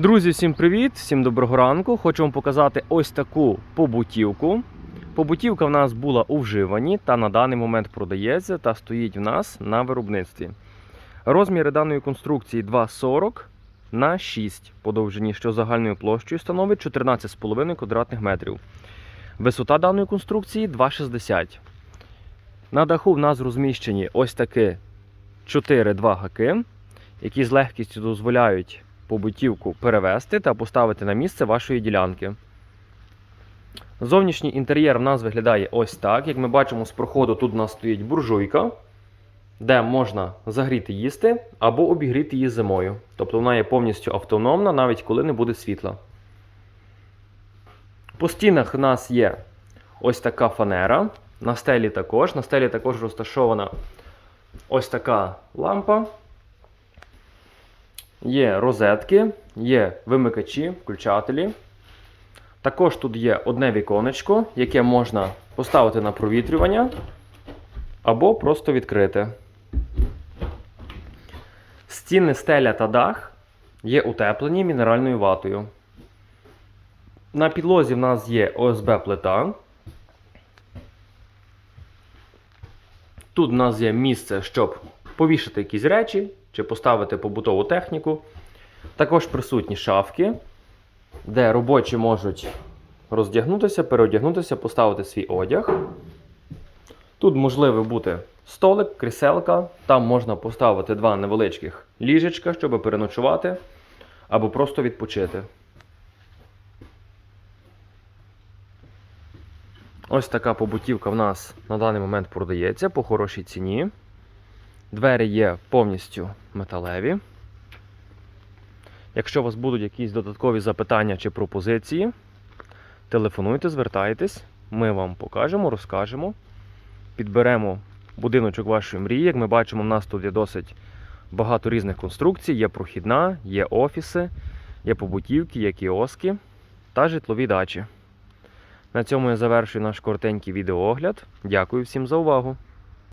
Друзі, всім привіт! Всім доброго ранку. Хочу вам показати ось таку побутівку. Побутівка в нас була у вживанні та на даний момент продається та стоїть в нас на виробництві. Розміри даної конструкції 2,40 на 6 по довжині, що загальною площею становить 14,5 квадратних метрів. Висота даної конструкції 2,60. На даху в нас розміщені ось такі 4-2 гаки, які з легкістю дозволяють побутівку перевести та поставити на місце вашої ділянки. Зовнішній інтер'єр в нас виглядає ось так. Як ми бачимо з проходу, тут у нас стоїть буржуйка, де можна загріти їсти або обігріти її зимою. Тобто вона є повністю автономна, навіть коли не буде світла. По стінах у нас є ось така фанера. На стелі також. На стелі також розташована ось така лампа. Є розетки, є вимикачі, включателі. Також тут є одне віконечко, яке можна поставити на провітрювання або просто відкрити. Стіни, стеля та дах є утеплені мінеральною ватою. На підлозі в нас є ОСБ плита. Тут в нас є місце, щоб повішати якісь речі чи поставити побутову техніку. Також присутні шафки, де робочі можуть роздягнутися, переодягнутися, поставити свій одяг. Тут можливо бути столик, кріселка. Там можна поставити два невеличких ліжечка, щоб переночувати або просто відпочити. Ось така побутівка в нас на даний момент продається по хорошій ціні. Двері є повністю металеві. Якщо у вас будуть якісь додаткові запитання чи пропозиції, телефонуйте, звертайтесь, ми вам покажемо, розкажемо. Підберемо будиночок вашої мрії. Як ми бачимо, в нас тут є досить багато різних конструкцій, є прохідна, є офіси, є побутівки, є кіоски та житлові дачі. На цьому я завершую наш коротенький відеоогляд. Дякую всім за увагу!